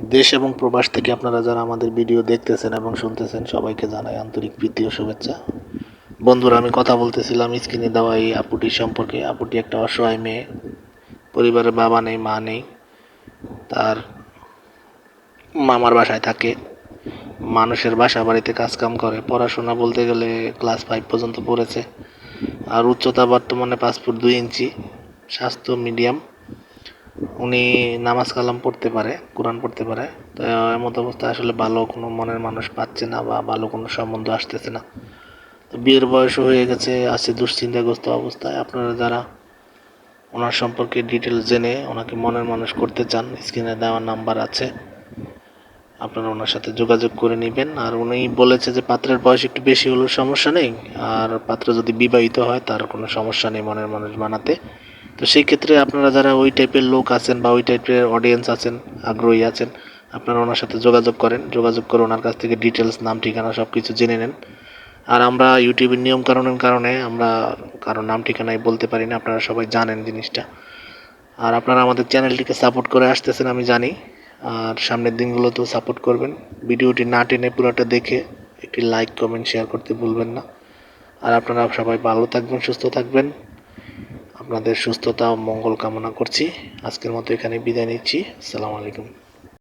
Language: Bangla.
দেশ এবং প্রবাস থেকে আপনারা যারা আমাদের ভিডিও দেখতেছেন এবং শুনতেছেন, সবাইকে জানাই আন্তরিক প্রীতি ও শুভেচ্ছা। বন্ধুরা, আমি কথা বলতেছিলাম স্ক্রিনে দেওয়া এই আপুটির সম্পর্কে। আপুটি একটা অসহায় মেয়ে পরিবারের বাবা নেই, মা নেই। তার মামার বাসায় থাকে। মানুষের বাসা বাড়িতে কাজকাম করে। পড়াশোনা বলতে গেলে ক্লাস ফাইভ পর্যন্ত পড়েছে। আর উচ্চতা বর্তমানে পাঁচ ফুট দুই ইঞ্চি। স্বাস্থ্য মিডিয়াম উনি নামাজ কালাম পড়তে পারে, কোরআন পড়তে পারে। তো এমত অবস্থায় আসলে ভালো কোনো মনের মানুষ পাচ্ছে না বা ভালো কোনো সম্বন্ধ আসতেছে না। তো বিয়ের বয়সও হয়ে গেছে, আছে দুশ্চিন্তাগ্রস্ত অবস্থায়। আপনারা যারা ওনার সম্পর্কে ডিটেলস জেনে ওনাকে মনের মানুষ করতে চান স্ক্রিনে দেওয়া নাম্বার আছে। আপনারা ওনার সাথে যোগাযোগ করে নেবেন। আর উনি বলেছে যে পাত্রের বয়স একটু বেশি হলেও সমস্যা নেই। আর পাত্র যদি বিবাহিত হয়, তার কোনো সমস্যা নেই মনের মানুষ বানাতে। তো সেই ক্ষেত্রে আপনারা যারা ওই টাইপের লোক আছেন বা ওই টাইপের অডিয়েন্স আছেন, আগ্রহী আছেন, আপনারা ওনার সাথে যোগাযোগ করেন। যোগাযোগ করে ওনার কাছ থেকে ডিটেলস নাম, ঠিকানা সব কিছু জেনে নেন। আর আমরা ইউটিউবের নিয়ম কানুনের কারণে আমরা কারও নাম ঠিকানায় বলতে পারি না, আপনারা সবাই জানেন জিনিসটা। আর আপনারা আমাদের চ্যানেলটিকে সাপোর্ট করে আসতেছেন, আমি জানি। আর সামনের দিনগুলোতেও সাপোর্ট করবেন। ভিডিওটি না টেনে পুরোটা দেখে একটি লাইক কমেন্ট শেয়ার করতে ভুলবেন না। আর আপনারা সবাই ভালো থাকবেন, সুস্থ থাকবেন। আপনাদের সুস্থতা ও মঙ্গল কামনা করছি। আজকের মতো এখানে বিদায় নিচ্ছি। আসসালামু আলাইকুম।